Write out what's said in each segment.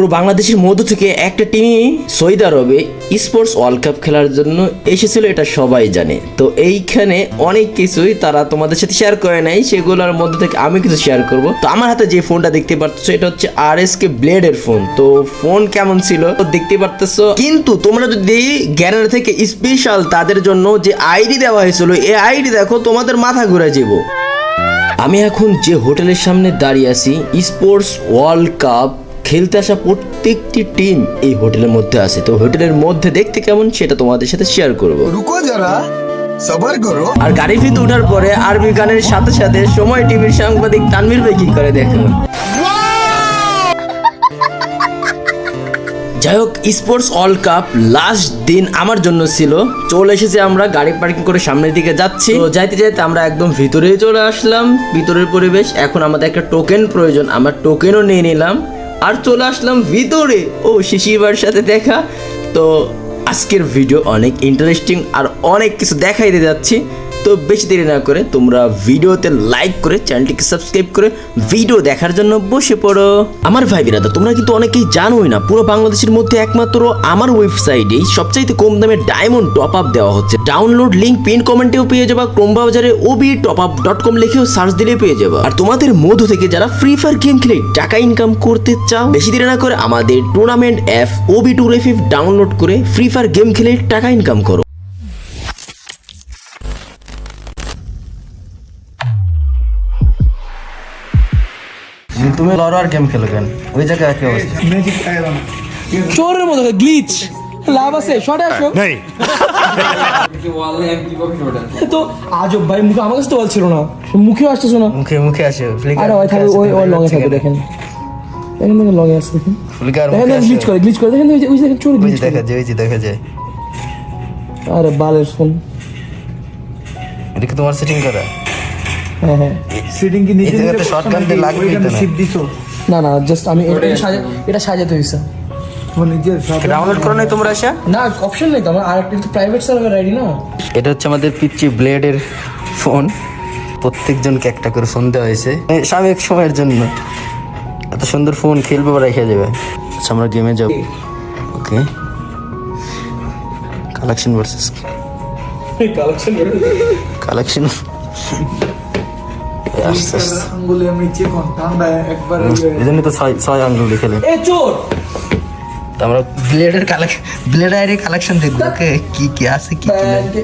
পুরো বাংলাদেশের মধ্য থেকে একটা টিমই সৌদি আরবে স্পোর্টস ওয়ার্ল্ড কাপ খেলার জন্য এসেছিল, এটা সবাই জানে। তো এইখানে অনেক কিছুই তারা তোমাদের সাথে শেয়ার করে নাই, সেগুলোর মধ্যে থেকে আমি কিছু শেয়ার করব। তো আমার হাতে যে ফোনটা দেখতে পাচ্ছ এটা হচ্ছে আর এস কে ব্লেডের ফোন তো ফোন কেমন ছিল? দেখতে পারতেছো, কিন্তু তোমরা যদি গ্যালারি থেকে স্পেশাল তাদের জন্য যে আইডি দেওয়া হয়েছিল, এই আইডি দেখো, তোমাদের মাথা ঘুরে যাব আমি এখন যে হোটেলের সামনে দাঁড়িয়ে আছি স্পোর্টস ওয়ার্ল্ড কাপ খেলতে আসা প্রত্যেকটি টিম এই হোটেলের মধ্যে আছে। তো হোটেলের মধ্যে দেখতে কেমন সেটা তোমাদের সাথে শেয়ার করব। রুকো যারা সবার করো। আর গাড়ি ভিতরে ওঠার পরে আরবি গানের সাথে সাথে সময় টিভির সাংবাদিক তানভীর ভাই কি করে দেখুন। যাই হোক স্পোর্টস ওয়ার্ল্ড কাপ লাস্ট দিন আমার জন্য ছিল। চলে এসেছে আমরা গাড়ি পার্কিং করে সামনের দিকে যাচ্ছি। তো যাইতে যাইতে আমরা একদম ভিতরে চলে আসলাম। ভিতরের পরিবেশ এখন আমাদের একটা টোকেন প্রয়োজন। আমরা টোকেনও নিয়ে নিলাম। আর চলে আসলাম ভিতরে। ও শিশিরবার সাথে দেখা। তো আজকের ভিডিও অনেক ইন্টারেস্টিং আর অনেক কিছু দেখাইতে যাচ্ছি। তো বেশি দেরি না করে তোমরা ভিডিওতে লাইক করে চ্যানেলটিকে সাবস্ক্রাইব করে ভিডিও দেখার জন্য বসে পড়ো। আমার ভাই বিরাদা, তোমরা কিন্তু অনেকেই জানোই না, পুরো বাংলাদেশের মধ্যে একমাত্র আমার ওয়েবসাইটেই সবচাইতে কম দামে ডায়মন্ড টপ আপ দেওয়া হচ্ছে। ডাউনলোড লিঙ্ক পিন কমেন্টেও পেয়ে যাবা ক্রোম ব্রাউজারে OB top up dot com লিখেও সার্চ দিলে পেয়ে যাবা। আর তোমাদের মধ্য থেকে যারা ফ্রি ফায়ার গেম খেলে টাকা ইনকাম করতে চাও, বেশি দেরি না করে আমাদের tournament app OB two download করে ফ্রি ফায়ার গেম খেলে টাকা ইনকাম করো। তুমি লড়ো আর গেম খেলো কেন? ওই জায়গায় একই অবস্থা। চোরের মতো গ্লিচ লাভ আছে শর্টে আসো। তো আজব ভাই মুখে আমার কাছে তো বলছিল না। মুখে আসতেছো না। মুখে মুখে আসে আরে ওই থাকবে ওই ওই লঙে থাকবে দেখেন। দেখেন দেখেন লঙে আসছে দেখেন। গ্লিচ করে গ্লিচ করে। দেখেন ওই যে- ওই যে দেখেন চোর গ্লিচ দেখা যায় ওই যে দেখা যায়। আরে বালের ফোন এটা কি তোমার সেটিং করা। হ্যাঁ হ্যাঁ সিটিং কি এই নিজে জায়গাতে শর্টগান দিয়ে লাগবে না সিপ দিছো? না না জাস্ট আমি এটা এটা সাজা এটা সাজাতে হইছে। ডাউনলোড করো নাই তোমরা আসা না অপশন নেই তো আমার। আরেকটা তো প্রাইভেট সার্ভার আইডি না। এটা হচ্ছে আমাদের পিচ্ছি ব্লেডের ফোন প্রত্যেকজনকে একটা করে ফোন দেওয়া হয়েছে। এই সাময়িক সময়ের জন্য। এত সুন্দর ফোন খেলবে বা রেখে যাবে আচ্ছা আমরা গেমে যাব। ওকে কালেকশন ভার্সেস কালেকশন আঙ্গুলে আমি চিকন ঠান্ডা একবার এই জন্য তো ছয় ছয় আঙ্গুল লিখে এ চোর! আমরা ব্লেডের কালেকশন ব্লেড আইডি কালেকশন দেখব। ওকে কি কি আছে কি কি নেই? ব্যাংকে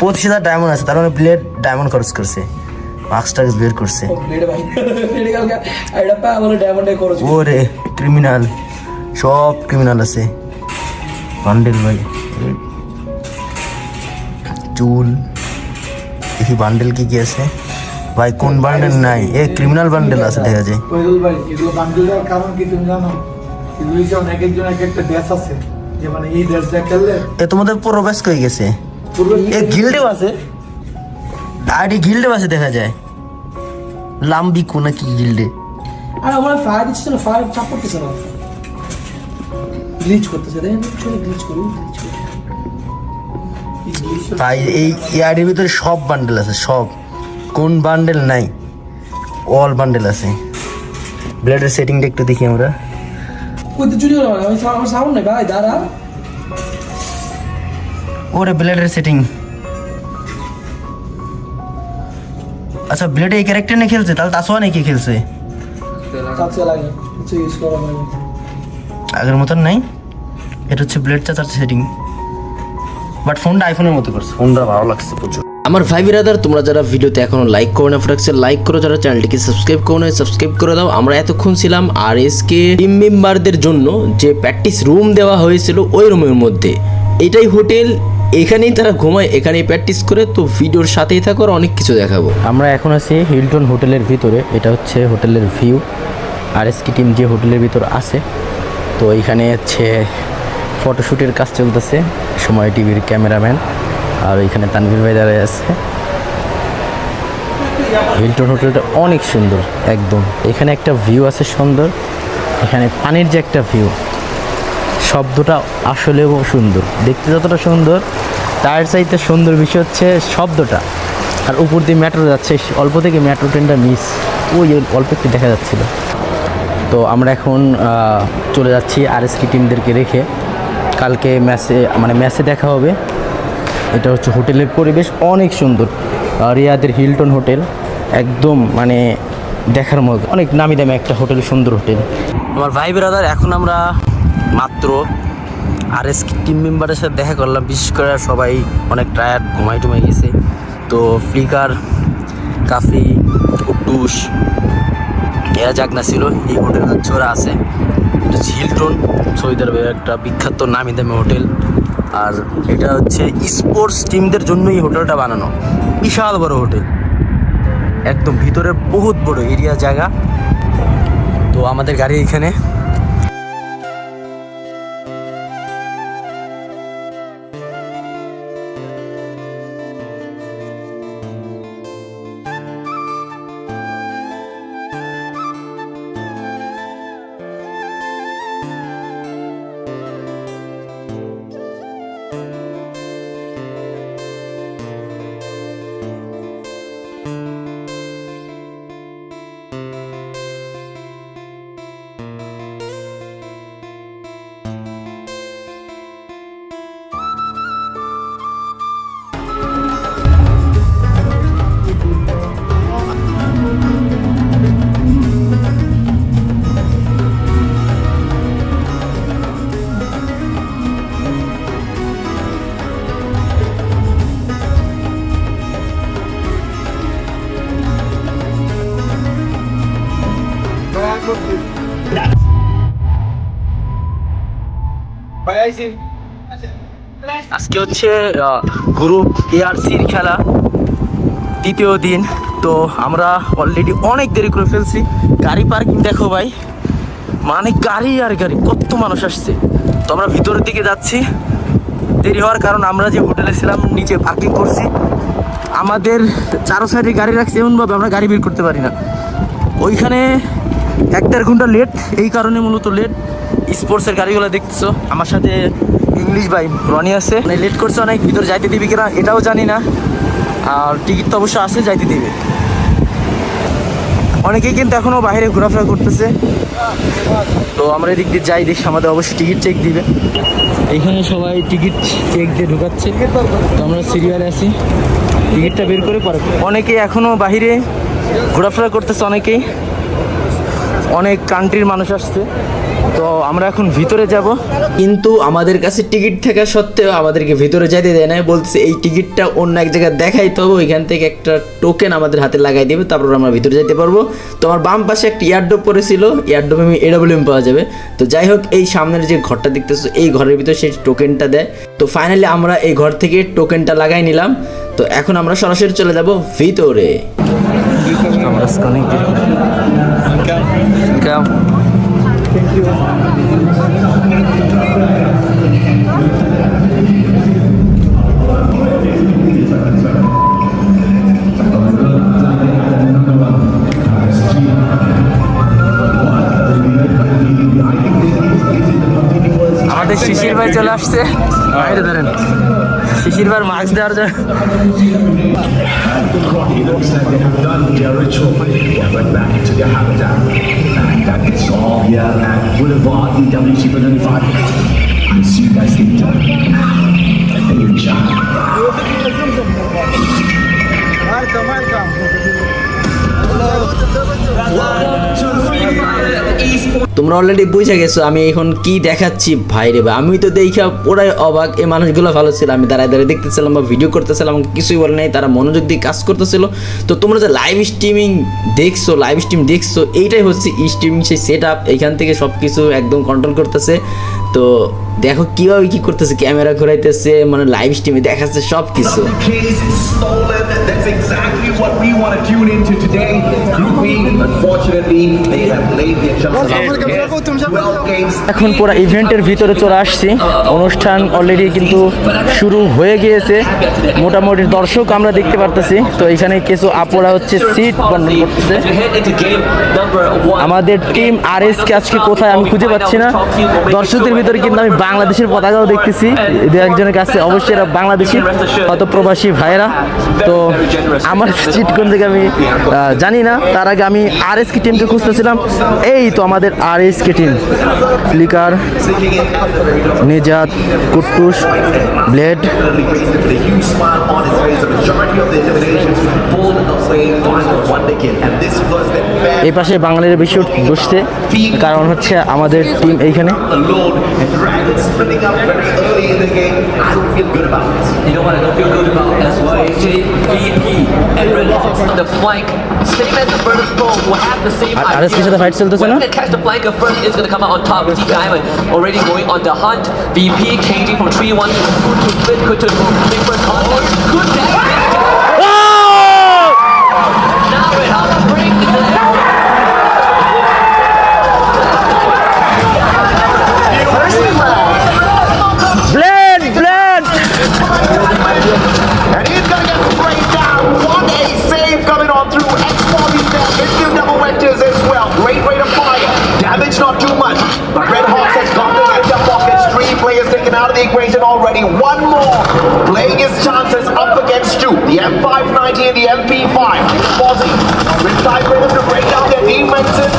পঁচিশ হাজার ডায়মন্ড আছে তার মানে ব্লেড ডায়মন্ড খরচ করছে। মার্কস টাক্স বের করছে। ওরে ক্রিমিনাল সব ক্রিমিনাল আছে। বান্ডেল ভাই। চুল। দেখি বান্ডেল কি কি আছে? ভাই কোন বান্ডেল নাই? এ ক্রিমিনাল বান্ডেল আছে দেখা যায় কৈদুল ভাই এগুলো বান্ডিল দেওয়ার কারণ কি তুমি জানো? এগুলো হচ্ছে অনেক একজন এক একটা ড্রেস আছে। যে মানে এই ড্রেসটা খেললে এ তোমাদের পুরো ব্যাস কই গেছে? এ গিল্ডেও আছে। আইডি গিল্ডেও আছে দেখা যায়। লাম্বি কোনা কি গিল্ডে আর আমার ফায়ার দিচ্ছে না ফায়ার চাপ করতেছে না। গ্লিচ করতেছে দেখেন চলে গ্লিচ করি glitch করি। তাই এই ইয়ারের ভিতরে সব বান্ডেল আছে সব। কোন বান্ডেল নাই অল বান্ডেল আছে। ব্লেডের সেটিংটা একটু দেখি আমরা। কই তো চুরি হলো আমি আমার সাউন্ড নাই ভাই দাঁড়া। ওরে ব্লেডের সেটিং আচ্ছা ব্লেডে এই ক্যারেক্টার নিয়ে খেলছে তাহলে তাসোয়া নাকি খেলছে। আগের মতন নাই? এটা হচ্ছে ব্লেড চাচার সেটিং বাট ফোনটা আইফোনের মতো করছে। ফোনটা ভালো লাগছে প্রচুর। আমার ভাই বিরাদার তোমরা যারা ভিডিওতে এখনও লাইক করো না ফটাকসে লাইক করো যারা চ্যানেলটিকে সাবস্ক্রাইব করো না সাবস্ক্রাইব করে দাও। আমরা এতক্ষণ ছিলাম আর এস কে টিম মেম্বারদের জন্য যে প্র্যাকটিস রুম দেওয়া হয়েছিল ওই রুমের মধ্যে। এটাই হোটেল এখানেই তারা ঘুমায় এখানেই প্র্যাকটিস করে। তো ভিডিওর সাথেই থাকো আর অনেক কিছু দেখাবো। আমরা এখন আছি হিলটন হোটেলের ভিতরে এটা হচ্ছে হোটেলের view R S K team যে হোটেলের ভিতর আছে তো এখানে হচ্ছে ফটোশ্যুটের কাজ চলতেছে। সময় টিভির ক্যামেরাম্যান আর এখানে তানভীর ভাই দাঁড়িয়ে আছে। হিলটন হোটেলটা অনেক সুন্দর, একদম। এখানে একটা ভিউ আছে সুন্দর। এখানে পানির যে একটা ভিউ শব্দটা আসলেও সুন্দর। দেখতে যতটা সুন্দর, তার চাইতে সুন্দর বিষয় হচ্ছে শব্দটা। আর উপর দিয়ে মেট্রো যাচ্ছে, অল্প থেকে মেট্রো ট্রেনটা মিস ওই অল্প একটু দেখা যাচ্ছিল। তো আমরা এখন চলে যাচ্ছি আর এস টিমদেরকে রেখে। কালকে ম্যাচে মানে ম্যাচে দেখা হবে। এটা হচ্ছে হোটেলের পরিবেশ, অনেক সুন্দর। রিয়াদের হিলটন হোটেল, একদম মানে দেখার মতো। অনেক নামি দামি একটা হোটেল, সুন্দর হোটেল। আমার ভাই ব্রাদার এখন আমরা মাত্র আর এস টিম মেম্বারের সাথে দেখা করলাম। বিশেষ করে সবাই অনেক টায়ার্ড ঘুমাই টুমাই গেছে। তো ফ্লিকার, কাফি, কুটুস, এরা যাক না ছিল, এই হোটেল ওরা আছে। হিলটন সৌদি আরবের একটা বিখ্যাত নামি দামি হোটেল। আর এটা হচ্ছে স্পোর্টস টিমদের জন্য এই হোটেলটা বানানো। বিশাল বড় হোটেল। একদম ভিতরে বহুত বড় এরিয়া জায়গা। তো আমাদের গাড়ি এখানে। আজকে হচ্ছে গ্রুপ এআরসির খেলা তৃতীয় দিন। তো আমরা অলরেডি অনেক দেরি করে ফেলছি। গাড়ি পার্কিং দেখো ভাই। মানে গাড়ি আর গাড়ি, কত মানুষ আসছে। তো আমরা ভিতরের দিকে যাচ্ছি। দেরি হওয়ার কারণ আমরা যে হোটেলে ছিলাম, নিচে পার্কিং করছি। আমাদের চারো সাইডে গাড়ি রাখছে, এমনভাবে আমরা গাড়ি বের করতে পারি না। ওইখানে এক দেড় ঘণ্টা লেট এই কারণে মূলত লেট স্পোর্টসের গাড়িগুলো দেখতেছো। আমার সাথে ইংলিশ ভাই রনি আছে। মানে লেট করছে অনেক, ভিতরে যাইতে দিবি কিনা এটাও জানি না। আর টিকিট তো অবশ্য আছে, যাইতে দিবে। অনেকেই কিন্তু এখনও বাইরে ঘোরাফেরা করতেছে। তো আমরা এদিক দিয়ে যাই, দেখি আমাদের অবশ্যই টিকিট চেক দিবে। এইখানে সবাই টিকিট চেক দিয়ে ঢুকাচ্ছে। তো আমরা সিরিয়ালে আছি। টিকিটটা বের করে পরে অনেকে এখনও বাইরে ঘোরাফেরা করতেছে, অনেকেই। অনেক কান্ট্রির মানুষ আসছে। তো আমরা এখন ভিতরে যাব। কিন্তু আমাদের কাছে টিকিট থাকা সত্ত্বেও আমাদেরকে ভিতরে যেতে দেয় না বলছে এই টিকিটটা অন্য এক জায়গায় দেখাইতে হবে ওইখান থেকে একটা টোকেন আমাদের হাতে লাগাই দেবে তারপর আমরা ভিতরে যেতে পারব। তো আমার বাম পাশে একটা ইয়ারডোপ পড়েছিল ইয়ারডোপ আমি এডাব্লিউএম পাওয়া যাবে। তো যাই হোক এই সামনের যে ঘরটা দেখতেছো এই ঘরের ভিতরে সেই টোকেনটা দেয়। তো ফাইনালি আমরা এই ঘর থেকে টোকেনটা লাগাই নিলাম। তো এখন আমরা সরাসরি চলে যাব ভিতরে। আমরা Thank you. আমাদের শিশির ভাই চলে আসছে বাইরে ধরেন শিশির ভাই মাস্ক দেওয়ার জন্য It looks like they have done their ritual and went back into their habitat. And that is all here at Boulevard EWC for 95. I see you guys later. And you job. Welcome welcome তোমরা already বুঝে গেছো আমি এখন কি দেখাচ্ছি? ভাই রে ভাই আমি তো দেখা পুরাই অবাক এই মানুষগুলো ভালো ছিল। আমি দাঁড়ায় দাঁড়িয়ে দেখতেছিলাম বা ভিডিও করতেছিলাম কিছুই বলে নাই তারা মনোযোগ দিয়ে কাজ করতেছিল। তো তোমরা যে লাইভ স্ট্রিমিং দেখছ লাইভ স্ট্রিম দেখছ এইটাই হচ্ছে স্ট্রিমিং সেই সেট আপ এইখান থেকে সব কিছু একদম কন্ট্রোল করতেছে। তো দেখো কীভাবে কী করতেছে ক্যামেরা ঘোরাইতেছে মানে লাইভ স্ট্রিমে দেখাচ্ছে সব কিছু unfortunately, এখন পুরো ইভেন্টের ভিতরে চলে আসছি। অনুষ্ঠান অলরেডি কিন্তু শুরু হয়ে গিয়েছে। মোটামুটি দর্শক আমরা দেখতে পারতেছি। তো এখানে কিছু আপুরা হচ্ছে সিট বন্টন করতেছে। আমাদের টিম আর এস কে আজকে কোথায় আমি খুঁজে পাচ্ছি না। দর্শকদের ভিতরে কিন্তু আমি বাংলাদেশের পতাকাও দেখতেছি। দু একজনের কাছে অবশ্যই এরা বাংলাদেশি কত প্রবাসী ভাইয়েরা। তো আমার চিট কোন থেকে আমি জানি না। তার আগে আমি আর এস কে টিমকে খুঁজতেছিলাম, এই তো আমাদের আর এস কেটিন ফ্লিকার নিজাত কুট্টুস ব্লেড এই পাশে বাঙালির বিশুট বসছে, কারণ হচ্ছে আমাদের টিম এইখানে। আর idea. এস কের সাথে fight চলতেছে না? When they catch the flanker first, it's gonna come out on top. D Diamond already going on the hunt. VP changing from 3-1 to 2 to split. Could to big first contact. Good One more. Playing his chances up against two. The M590 and the MP5. Fozzy. Inside rhythm to break down their defenses.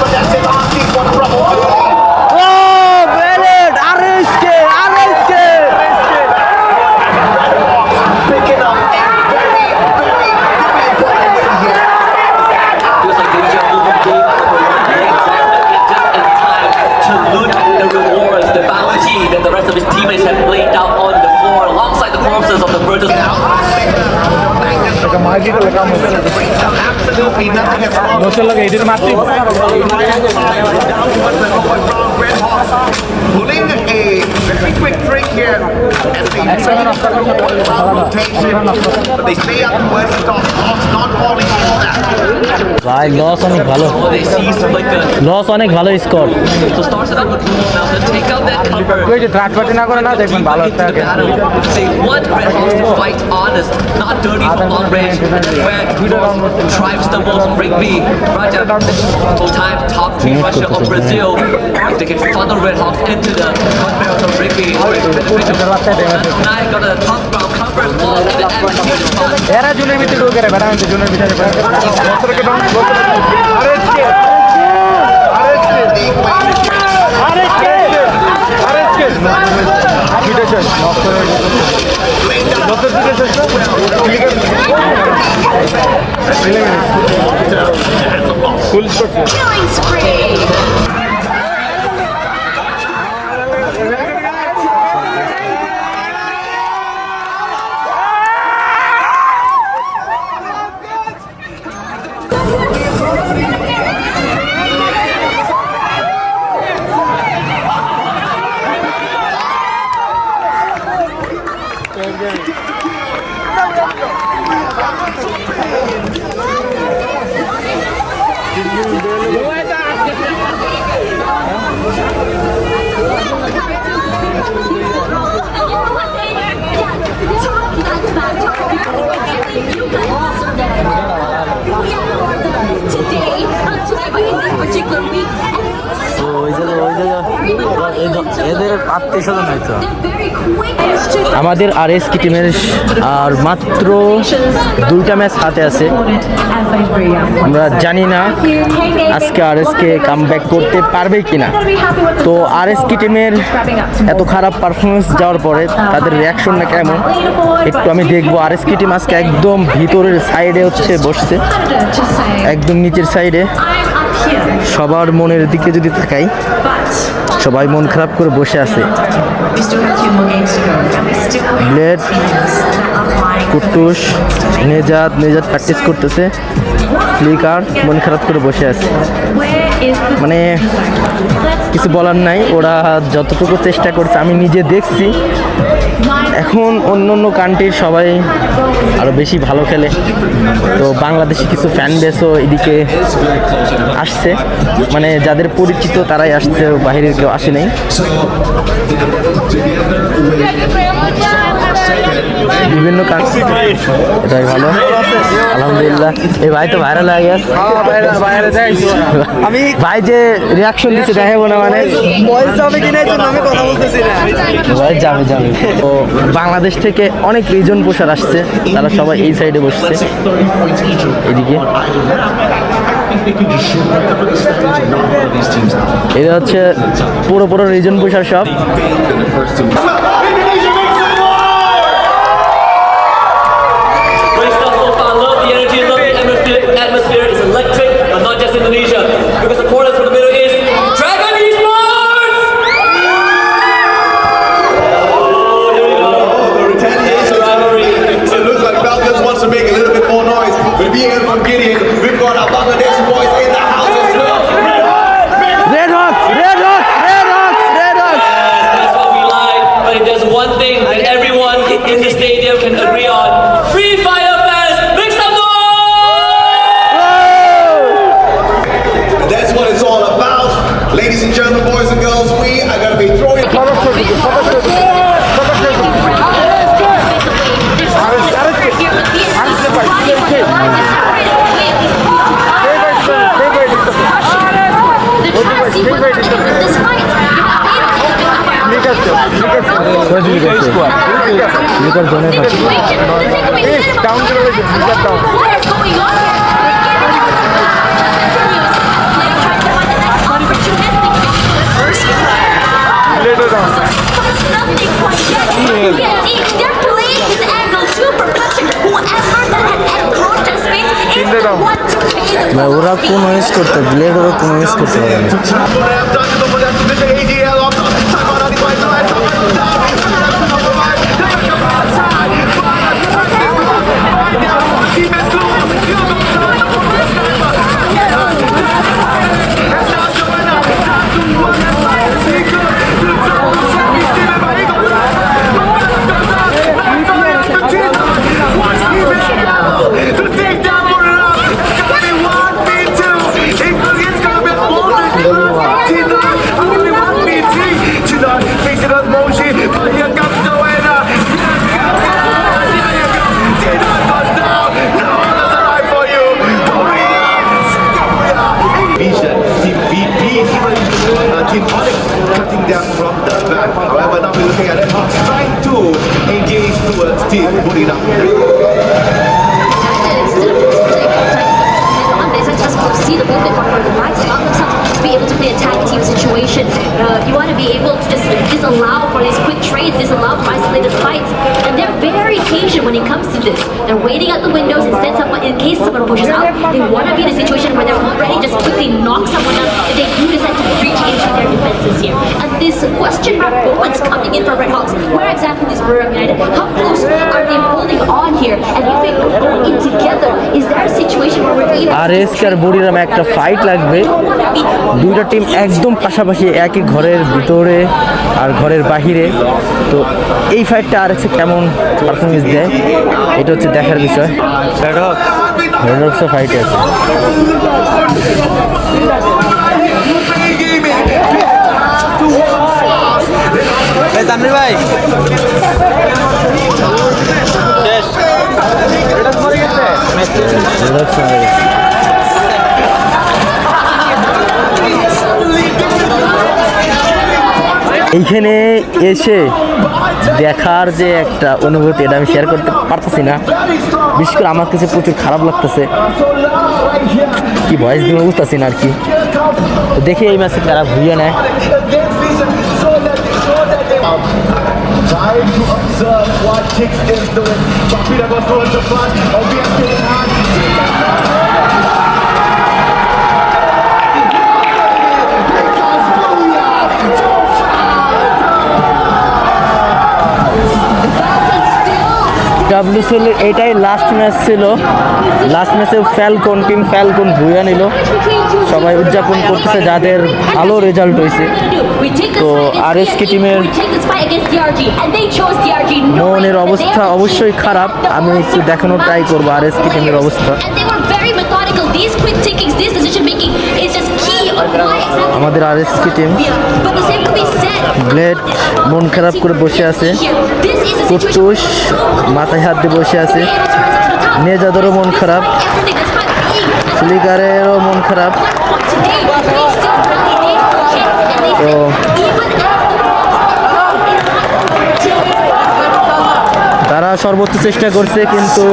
दोस्तों लोग edit मारते Pulling a very quick trick here as they rotation, but they stay up to where stop. Lost not falling for that. ভাই loss অনেক ভালো Oh. Loss অনেক ভালো score out that cover. না করে না দেখবেন ভালো Into. And. Raja, full-time top three rusher of Brazil. They can funnel Red Hawks into the gun barrels of Rigby, এরা জুনের ভিতরে ঢুকে রে বেড়া জুনের ভিতরে Killing spree! আমাদের আর এস কি টিমের, আর মাত্র দুইটা ম্যাচ হাতে আছে। আমরা জানি না আজকে আর এস কে কাম ব্যাক করতে পারবে কিনা। তো আর এস কি টিমের এত খারাপ পারফরমেন্স যাওয়ার পরে তাদের রিয়াকশনটা কেমন? একটু আমি দেখব। আর এস কি টিম আজকে একদম ভিতরের সাইডে হচ্ছে, বসছে। একদম নিচের সাইডে সবার মনের দিকে যদি তাকাই, সবাই মন খারাপ করে বসে আছে। ব্লেড কুটুস নেজাদ নেজাদ প্র্যাকটিস করতেছে। ফ্লিকার, মন খারাপ করে বসে আছে। মানে কিছু বলার নাই, ওরা যতটুকু চেষ্টা করছে, আমি নিজে দেখছি। এখন অন্য অন্য কান্ট্রির সবাই আরও বেশি ভালো খেলে। তো বাংলাদেশি কিছু ফ্যান বেসও এদিকে আসছে। মানে যাদের পরিচিত তারাই আসছে বাইরের কেউ আসে নাই। বিভিন্ন কান্ট্রি এটাই ভালো। আলহামদুলিল্লাহ। এই ভাই তো ভাইরাল হয়ে গেছে। আমি ভাই যে রিয়াকশন দিচ্ছে দেখাবো না মানে। যাবে যাবে। তো বাংলাদেশ থেকে অনেক রিজন পোষার আসছে। তারা সবাই এই সাইডে বসছে। এদিকে। এটা হচ্ছে পুরো পুরো রিজন পোষার সব। ওরা কোনো ইউজ করতে ব্লেড ওরা কোনো ইউজ করতে পারে না। A tag team situation. Uh, you want to be able to just disallow for these quick trades, disallow for isolated fights, patient when it comes to this. They're waiting at the windows instead someone, in case someone pushes out, they want to be in a situation where they're already just quickly knock someone out if they do decide to breach into their defenses here. And this question mark moments coming in from Red Hawks. Where exactly is Burma United? How close are they holding on here? And if they go in together, is there a situation where we're able R S K আর বুড়িরাম একটা fight লাগবে দুইটা team একদম পাশাপাশি একই ঘরের ভিতরে আর ঘরের বাহিরে তো এই ফাইটটা আর কেমন পারফরমেন্স দেয় এটা হচ্ছে দেখার বিষয়। রেড হক্সও ফাইটে আছে। হয়ে গেছে। এইখানে এসে দেখার যে একটা অনুভূতি এটা আমি শেয়ার করতে পারতেছি না। বিশেষ করে আমার কাছে প্রচুর খারাপ লাগতেছে। কি ভয়েস দিয়ে বুঝতেছি না আর কি। দেখি এই ম্যাচে তারা ভুইয়ে নেয়. ডাব্লিউসিএল এটাই লাস্ট ম্যাচ ছিল। লাস্ট ম্যাচে ফ্যালকন টিম ফ্যালকন ভুইয়া নিল। সবাই উদযাপন করতেছে, যাদের ভালো রেজাল্ট হয়েছে। তো RSK টিমের মনের অবস্থা অবশ্যই খারাপ। আমি একটু দেখানোর ট্রাই করব আর এস টিমের অবস্থা। আমাদের আর এস কি টিম. ব্লেড মন খারাপ করে বসে আছে। কুট্টুস মাথায় হাত দিয়ে বসে আছে। মেজাদেরও মন খারাপ। ফ্লিকারেরও মন খারাপ। তো তারা সর্বোচ্চ চেষ্টা করছে, কিন্তু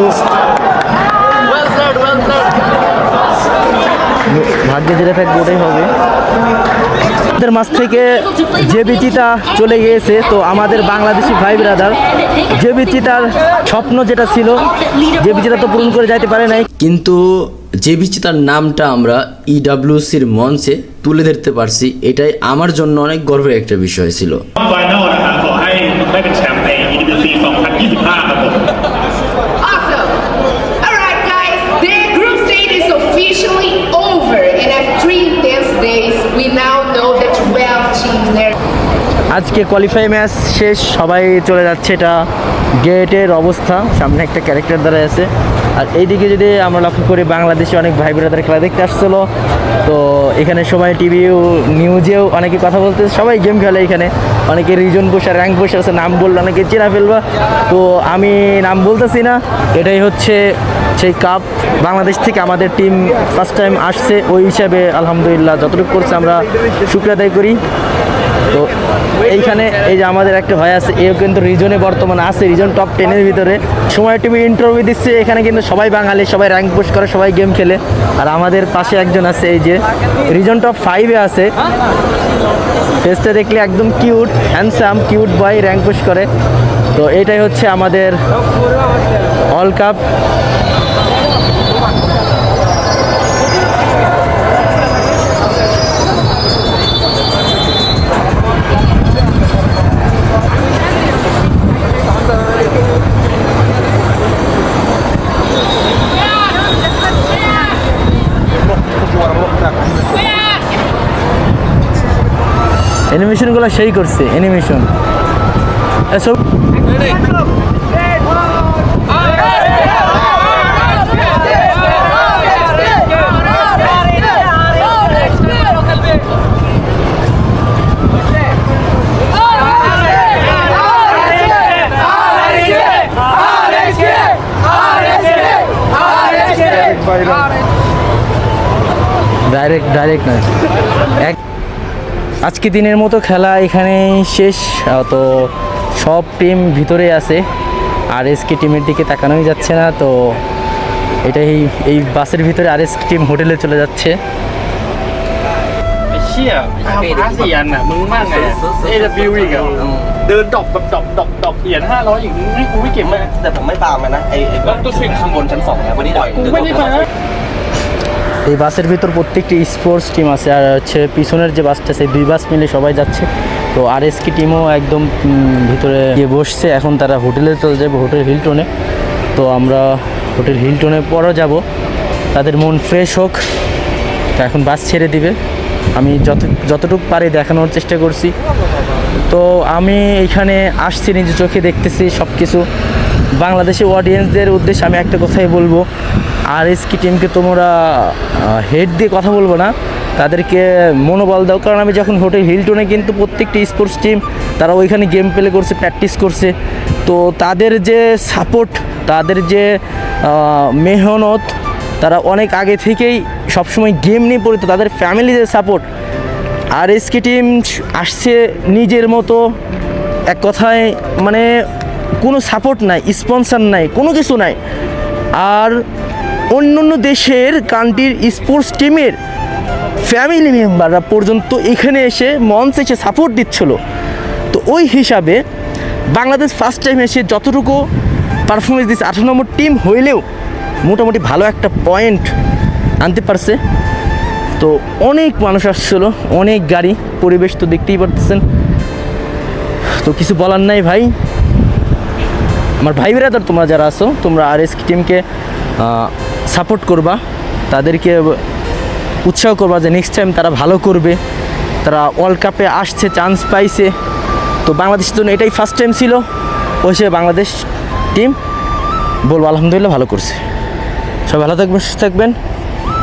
ভাগ্যে যেটা থাকবে ওটাই হবে। আমাদের মাছ থেকে যে বিচিটা চলে গিয়েছে তো আমাদের বাংলাদেশি ভাই ব্রাদার যে বিচিটার স্বপ্ন যেটা ছিল যে বিচিটা তো পূরণ করে যাইতে পারে নাই। কিন্তু যে বিচিতার নামটা আমরা E ইডাব্লিউসির মঞ্চে তুলে ধরতে পারছি এটাই আমার জন্য অনেক গর্বের একটা বিষয় ছিল। আজকে কোয়ালিফাই ম্যাচ শেষ, সবাই চলে যাচ্ছে, এটা গেটের অবস্থা, সামনে একটা ক্যারেক্টার দ্বারা আছে। আর এইদিকে যদি আমরা লক্ষ্য করি, বাংলাদেশে অনেক ভাই ব্রাদার খেলা দেখতে আসছিল। তো এখানে সময় টিভি নিউজেও অনেকে কথা বলতে সবাই গেম খেলে এখানে। অনেকে রিজন বসে র্যাঙ্ক বসে আছে, নাম বললে অনেকে চেনা ফেলবা। তো আমি নাম বলতেছি না, এটাই হচ্ছে সেই কাপ বাংলাদেশ থেকে আমাদের টিম ফার্স্ট টাইম আসছে, ওই হিসাবে আলহামদুলিল্লাহ যতটুকু করছে আমরা শুক্রিয়া আদায় করি। তো এইখানে এই যে আমাদের একটা ভাই আছে, এও কিন্তু রিজনে বর্তমানে আছে রিজন টপ টেনের ভিতরে। সময় টিভি ইন্টারভিউ দিচ্ছে, এখানে কিন্তু সবাই বাঙালি, সবাই র্যাঙ্ক পুশ করে, সবাই গেম খেলে। আর আমাদের পাশে একজন আছে, এই যে রিজন টপ ফাইভে আছে। ফেসটা দেখলে একদম cute handsome cute boy rank push করে। তো এটাই হচ্ছে আমাদের অল কাপ অ্যানিমেশনগুলো সেই করছে অ্যানিমেশন এসব ডাইরেক্ট ডাইরেক্ট নয়। এক আজকে দিনের মতো খেলা এখানে শেষ আহ, তো সব টিম ভিতরে আছে আর এসকে টিমের দিকে তাকানোই যাচ্ছে না তো এটাই এই বাসের ভিতরে আর এস টিম হোটেলে চলে যাচ্ছে เชี่ยเอาฟ้าสี่อันน่ะ มึงมั่งไง AW อีกอ่ะเดินดอกแบบดอกดอกดอกเหรียญห้าร้อยอย่างนี้ให้กูไม่เก็บเลย แต่ผมไม่ฟาร์มมันนะไอ้ไอ้แบบตัวสวิงข้างบนชั้นสองเนี่ยวันนี้ปล่อย กูไม่ได้ฟังนะ এই বাসের ভিতর প্রত্যেকটি স্পোর্টস টিম আছে, আর হচ্ছে পিছনের যে বাসটা সেই দুই বাস মিলে সবাই যাচ্ছে। তো আর এস টিমও একদম ভিতরে গিয়ে বসছে। এখন তারা হোটেলে চলে যাবে হোটেল হিলটনে তো আমরা হোটেল হিলটনে পরও যাব। তাদের মন ফ্রেশ হোক। তো এখন বাস ছেড়ে দিবে। আমি যত, যতটুকু পারি দেখানোর চেষ্টা করছি। তো আমি এখানে আসছি, নিজে চোখে দেখতেছি সব কিছু বাংলাদেশি অডিয়েন্সদের উদ্দেশ্যে আমি একটা কথাই বলব। আর এস কি টিমকে তোমরা হেড দিয়ে কথা বলব না। তাদেরকে মনোবল দাও, কারণ আমি যখন হোটেল হিলটনে কিন্তু প্রত্যেকটি স্পোর্টস টিম তারা ওইখানে গেম প্লে করছে প্র্যাকটিস করছে। তো তাদের যে সাপোর্ট তাদের যে মেহনত, তারা অনেক আগে থেকেই সবসময় গেম নিয়ে পড়িত তাদের ফ্যামিলিদের support R S K team আসছে নিজের মতো। এক কথায় মানে কোনো সাপোর্ট নাই স্পন্সর নাই, কোনো কিছু নাই। আর অন্য অন্য দেশের কান্ট্রির স্পোর্টস টিমের ফ্যামিলি মেম্বাররা পর্যন্ত এখানে এসে মঞ্চে এসে সাপোর্ট দিচ্ছিল। তো ওই হিসাবে বাংলাদেশ ফার্স্ট টাইম এসে যতটুকু পারফরমেন্স দিচ্ছে আঠারো নম্বর টিম হইলেও মোটামুটি ভালো একটা পয়েন্ট আনতে পারছে। তো অনেক মানুষ আসছিল, অনেক গাড়ি, পরিবেশ তো দেখতেই পারতেছেন। তো কিছু বলার নাই ভাই। আমার ভাই ব্রাদার তোমরা যারা আছো, তোমরা আর এস টিমকে সাপোর্ট করবা, তাদেরকে উৎসাহ করবা যে নেক্সট টাইম তারা ভালো করবে, তারা ওয়ার্ল্ড কাপে আসছে চান্স পাইছে। তো বাংলাদেশের জন্য এটাই ফার্স্ট টাইম ছিল ওই সে বাংলাদেশ টিম বলব আলহামদুলিল্লাহ ভালো করছে। সবাই ভালো থাকবেন, সুস্থ থাকবেন।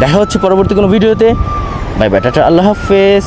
দেখা হচ্ছে পরবর্তী কোনো ভিডিওতে বাই বাই টাটা, আল্লাহ হাফেজ।